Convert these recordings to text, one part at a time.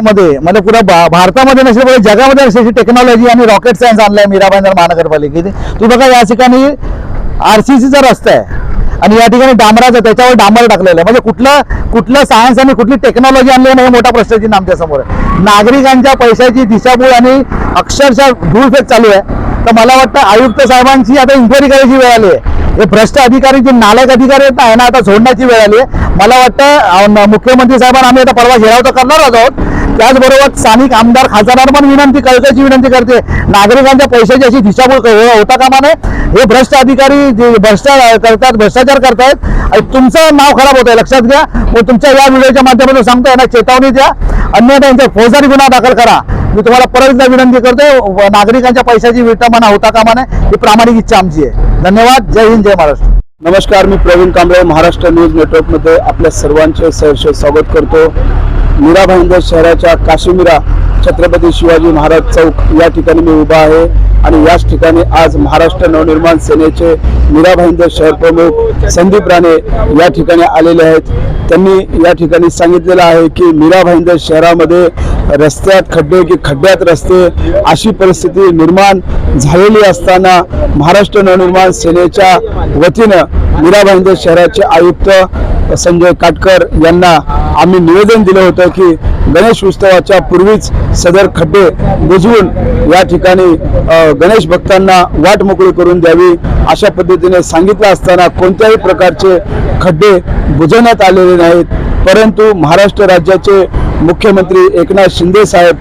मध्ये म्हणजे पुऱ्या भा- भारतामध्ये नसेल पण जगामध्ये अशी टेक्नॉलॉजी आणि रॉकेट सायन्स आणलाय मीराबाईंदर महानगरपालिकेने. तू बघा या ठिकाणी आर सी सीचा रस्ता आहे. आणि या ठिकाणी डांबराचं त्याच्यावर डांबर टाकलेलं आहे. म्हणजे कुठलं कुठलं सायन्स आणि कुठली टेक्नॉलॉजी आणली आहे ना हे मोठा प्रश्नचिन्ह आमच्यासमोर आहे. नागरिकांच्या पैशाची दिशाभूल आणि अक्षरशः धूळफेक चालू आहे. तर मला वाटतं आयुक्त साहेबांची आता इन्क्वायरी करायची वेळ आली आहे. हे भ्रष्ट अधिकारी जे नालायक अधिकारी आहेत ना यांना आता सोडण्याची वेळ आली आहे. मला वाटतं मुख्यमंत्री साहेबांना आम्ही आता परवा घेराव तर करणार आहोत. त्याचबरोबर स्थानिक आमदार खासदारांना पण विनंती कळकळीची विनंती करते. नागरिकांच्या पैशाची अशी दिशाभूल हो- होता कामा नये हे भ्रष्ट अधिकारी जे भ्रष्टाचार करतात भ्रष्टाचार करतायत. आणि तुमचं नाव खराब होत आहे लक्षात घ्या. मग तुमच्या या व्हिडिओच्या माध्यमातून सांगतो यांना चेतावणी द्या. अन्यथा यांचा फौजदारी गुन्हा दाखल करा. मी तुम्हाला परत एकदा विनंती करतो नागरिकांच्या पैशाची विटंबना होता कामा नये ही प्रामाणिक इच्छा आमची आहे. धन्यवाद. जय हिंद जय महाराष्ट्र. नमस्कार मी प्रवीण कांबळे महाराष्ट्र न्यूज नेटवर्कमध्ये आपल्या सर्वांचे सहर्ष स्वागत करतो. मीरा भाईंदर शहराच्या काश्मीरा छत्रपती शिवाजी महाराज चौक या ठिकाणी मी उभा आहे. आणि याच ठिकाणी आज महाराष्ट्र नवनिर्माण सेनेचे मीरा भाईंदर शहर प्रमुख संदीप राणे या ठिकाणी आलेले आहेत. त्यांनी या ठिकाणी सांगितलेलं आहे की मीरा भाईंदर शहरामध्ये रस्त्यात खड्डे की खड्ड्यात रस्ते अशी परिस्थिती निर्माण झालेली असताना महाराष्ट्र नवनिर्माण सेनेच्या वतीनं मीरा भाईंदर शहराचे आयुक्त संजय काटकर यांना आम्ही निवेदन दिलं होतं की गणेश उत्सवाच्या पूर्वीच सदर खड्डे बुजवून या ठिकाणी गणेश भक्तांना वाट मोकळी करून द्यावी अशा पद्धतीने सांगितलं असताना कोणत्याही प्रकारचे खड्डे बुजवण्यात आलेले नाहीत. परंतु महाराष्ट्र राज्याचे मुख्यमंत्री एकनाथ शिंदे साहेब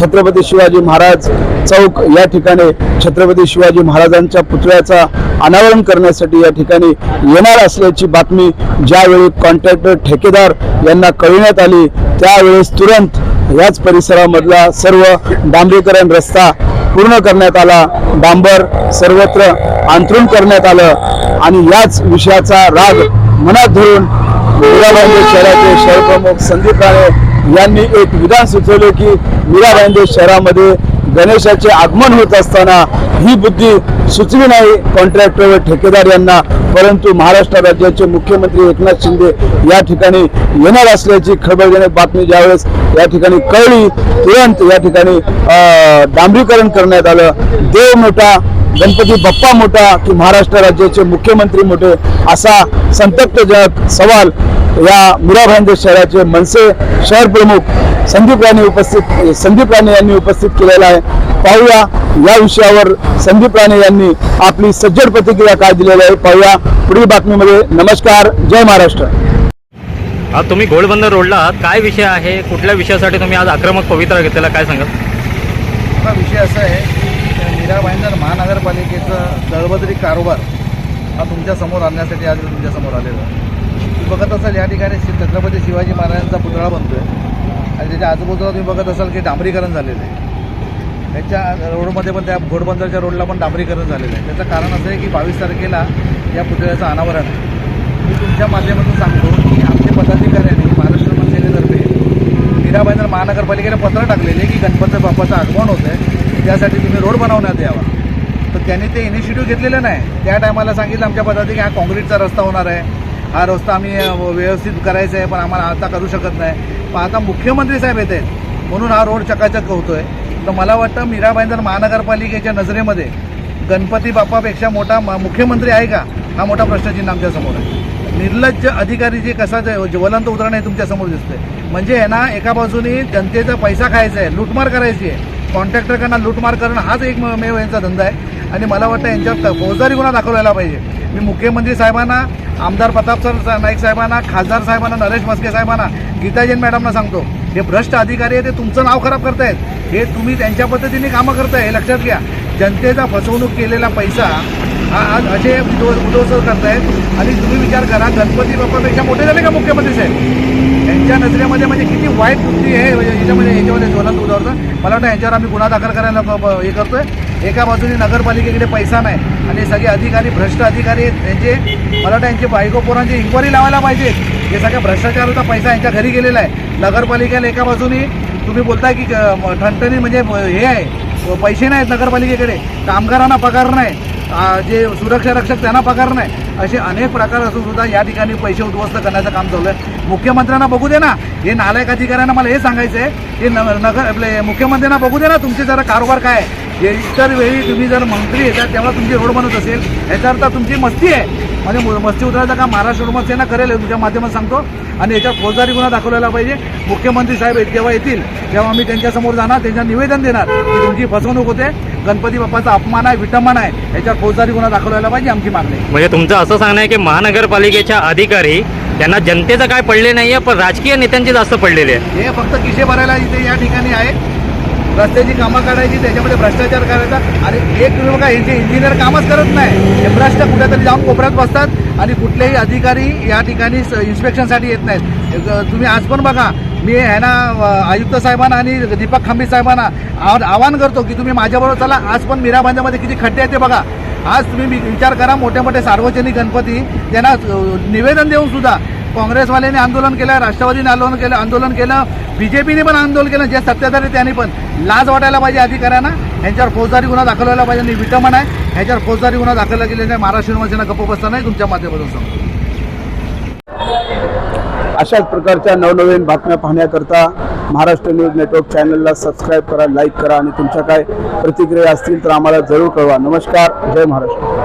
छत्रपती शिवाजी महाराज चौक या ठिकाणी छत्रपती शिवाजी महाराजांच्या पुतळ्याचा अनावरण करण्यासाठी या ठिकाणी येणार असल्याची बातमी ज्यावेळी कॉन्ट्रॅक्टर ठेकेदार यांना कळविण्यात आली त्यावेळेस तुरंत याच परिसरामधला सर्व डांबरीकरण रस्ता पूर्ण करण्यात आला डांबर सर्वत्र अंतरून करण्यात आलं आणि याच विषयाचा राग मनात धरून मीराबाईंदे शहराचे शहर प्रमुख संदीप राणे यांनी एक विधान सुचवले की मीराबाईंदे शहरामध्ये गणेशाचे आगमन होत असताना ही बुद्धी सुचली नाही. कॉन्ट्रॅक्टर व ठेकेदार यांना परंतु महाराष्ट्र राज्याचे मुख्यमंत्री एकनाथ शिंदे या ठिकाणी येणार असल्याची खबरजनक बातमी ज्यावेळेस या ठिकाणी कळली तुरंत या ठिकाणी डांबरीकरण करण्यात आलं. देव मोठा गणपती बाप्पा मोठा की महाराष्ट्र राज्याचे मुख्यमंत्री मोठे असा संतप्तजनक सवाल या मीरा भाईंदर शहराचे मनसे शहर प्रमुख संदीप राणे उपस्थित संदीप राणे यांनी उपस्थित केलेला आहे. पाहूया या विषयावर संदीप राणे यांनी आपली सज्जड प्रतिक्रिया काय दिलेली आहे. पाहूया पुढील बातमीमध्ये. नमस्कार. जय महाराष्ट्र. आज तुम्ही घोडबंदर रोडला आहात. काय विषय आहे? कुठल्या विषयासाठी तुम्ही आज आक्रमक पवित्रा घेतलेला काय सांगाल? हा विषय असा आहे की मीरा भाईंदर महानगरपालिकेचा दळबद्री कारभार हा तुमच्यासमोर आणण्यासाठी आज मी तुमच्यासमोर आलेलो आहे. बघत असाल या ठिकाणी श्री छत्रपती शिवाजी महाराजांचा पुतळा बनतो आहे आणि त्याच्या आजूबाजूला तुम्ही बघत असाल की डांबरीकरण झालेलं आहे. त्याच्या रोडमध्ये पण त्या घोडबंदरच्या रोडला पण डांबरीकरण झालेलं आहे. त्याचं कारण असं आहे की बावीस तारखेला या पुतळ्याचं अनावरण आहे. मी तुमच्या माध्यमातून सांगतो की आमच्या पदाधिकाऱ्यांनी महाराष्ट्र मनसेनेतर्फे मीराबाईंदर महानगरपालिकेला पत्र टाकलेले की गणपती बाप्पाचं आगमन होतं आहे त्यासाठी तुम्ही रोड बनवण्यात यावा. तर त्यांनी ते इनिशिएटिव्ह घेतलेलं नाही. त्या टायमाला सांगितलं आमच्या पदाधिकारी हा काँक्रीटचा रस्ता होणार आहे. हा रस्ता आम्ही व्यवस्थित करायचा आहे पण आम्हाला आता करू शकत नाही. पण आता मुख्यमंत्री साहेब येत आहेत म्हणून हा रोड चकाचक होतोय. तर मला वाटतं मीराबाईंदर महानगरपालिकेच्या नजरेमध्ये गणपती बाप्पापेक्षा मोठा म- मुख्यमंत्री आहे का? हा मोठा प्रश्नचिन्ह आमच्यासमोर आहे. निर्लज्ज अधिकारी जे कसा ज्वलंत उदाहरण आहे तुमच्यासमोर दिसतंय. म्हणजे आहे ना एका बाजूनी जनतेचा पैसा खायचा आहे लूटमार करायची आहे. कॉन्ट्रॅक्टरकडनं लूटमार करणं हाच एक मेव यांचा धंदा आहे. आणि मला वाटतं यांच्यावर फौजदारी गुन्हा दाखवलेला पाहिजे. मी मुख्यमंत्री साहेबांना आमदार प्रताप सर नाईक साहेबांना खासदार साहेबांना नरेश मस्के साहेबांना गीताजैन मॅडमना सांगतो हे भ्रष्ट अधिकारी आहे ते तुमचं नाव खराब करतायत. हे तुम्ही त्यांच्या पद्धतीने कामं करताय हे लक्षात घ्या. जनतेचा फसवणूक केलेला पैसा आज असे उद्ध्व उद्ध्वस्त करतायत. आणि तुम्ही विचार करा गणपती बाप्पापेक्षा मोठे झाले का मुख्यमंत्री साहेब? यांच्या नजरेमध्ये म्हणजे किती वाईट बुद्धी आहे. म्हणजे याच्यामध्ये याच्यामध्ये ज्वलंत उदाहरण मला वाटतं यांच्यावर आम्ही गुन्हा दाखल करायला हे करतोय. एका बाजूने नगरपालिकेकडे पैसा नाही आणि सगळे अधिकारी भ्रष्ट अधिकारी आहेत यांचे मला वाटतं यांचे बायको पोरांची इन्क्वायरी लावायला पाहिजे. हे सगळ्या भ्रष्टाचाराचा पैसा यांच्या घरी गेलेला आहे. नगरपालिकेला एका बाजूने तुम्ही बोलताय की ठणठणी म्हणजे हे आहे. पैसे नाहीत नगरपालिकेकडे. कामगारांना पगार नाही. जे सुरक्षा रक्षक त्यांना पगार नाही असे अनेक प्रकार असून सुद्धा या ठिकाणी पैसे उद्ध्वस्त करण्याचं काम चालू आहे. मुख्यमंत्र्यांना बघू दे ना. हे नालायक अधिकाऱ्यांना मला हे सांगायचं आहे की नगर आपले मुख्यमंत्र्यांना बघू दे ना तुमचे जरा कारोबार काय आहे. इतर वेळी तुम्ही जर मंत्री येतात तेव्हा तुमची रोड बनत असेल. याचा अर्थ तुमची मस्ती आहे. म्हणजे मस्ती उतरायचं काम महाराष्ट्र रोड सेना करेल तुमच्या माध्यमात सांगतो. आणि याच्यावर फौजदारी गुन्हा दाखवलेला पाहिजे. मुख्यमंत्री साहेब जेव्हा येतील तेव्हा आम्ही त्यांच्यासमोर जाणार त्यांच्या निवेदन देणार की तुमची फसवणूक होते. गणपती बाप्पाचा अपमान आहे विटंबन आहे. याच्यावर फौजदारी गुन्हा दाखवलेला पाहिजे आमची मागणी आहे. म्हणजे तुमचं असं सांगणं आहे की महानगरपालिकेच्या अधिकारी त्यांना जनतेचं काय पडले नाहीये पण राजकीय नेत्यांचे जास्त पडलेले आहे हे फक्त किशे भरायला इथे या ठिकाणी आहे. रस्त्याची कामं काढायची त्याच्यामध्ये भ्रष्टाचार करायचा आणि एक तुम्ही बघा जे इंजिनियर कामच करत नाही. हे भ्रष्ट कुठेतरी जाऊन कोपऱ्यात बसतात आणि कुठलेही अधिकारी या ठिकाणी इन्स्पेक्शनसाठी येत नाहीत. तुम्ही आज पण बघा मी आहे ना आयुक्त साहेबांना आणि दीपक खांबी साहेबांना आव- आवाहन करतो की तुम्ही माझ्याबरोबर चला आज पण मीरा बांधामध्ये किती खड्डे आहेत ते बघा. आज तुम्ही विचार करा मोठे मोठे सार्वजनिक गणपती त्यांना निवेदन देऊन सुद्धा काँग्रेसवाल्याने आंदोलन केलं राष्ट्रवादीने आंदोलन केलं आंदोलन केलं बीजेपीने पण आंदोलन केलं जे सत्ताधारी त्यांनी पण लाज वाटायला पाहिजे अधिकाऱ्यांना. यांच्यावर फौजदारी गुन्हा दाखल पाहिजे आणि विटंबन आहे. ह्याच्यावर फौजदारी गुन्हा दाखल केलेला नाही. महाराष्ट्र युनिव्हर्सिटीनं गप्प बसता नाही तुमच्या माध्यमातून. सांगतो अशाच प्रकारच्या नवनवीन बातम्या पाहण्याकरता महाराष्ट्र न्यूज नेटवर्क चॅनलला सबस्क्राईब करा लाईक करा आणि तुमच्या काय प्रतिक्रिया असतील तर आम्हाला जरूर कळवा. नमस्कार. जय महाराष्ट्र.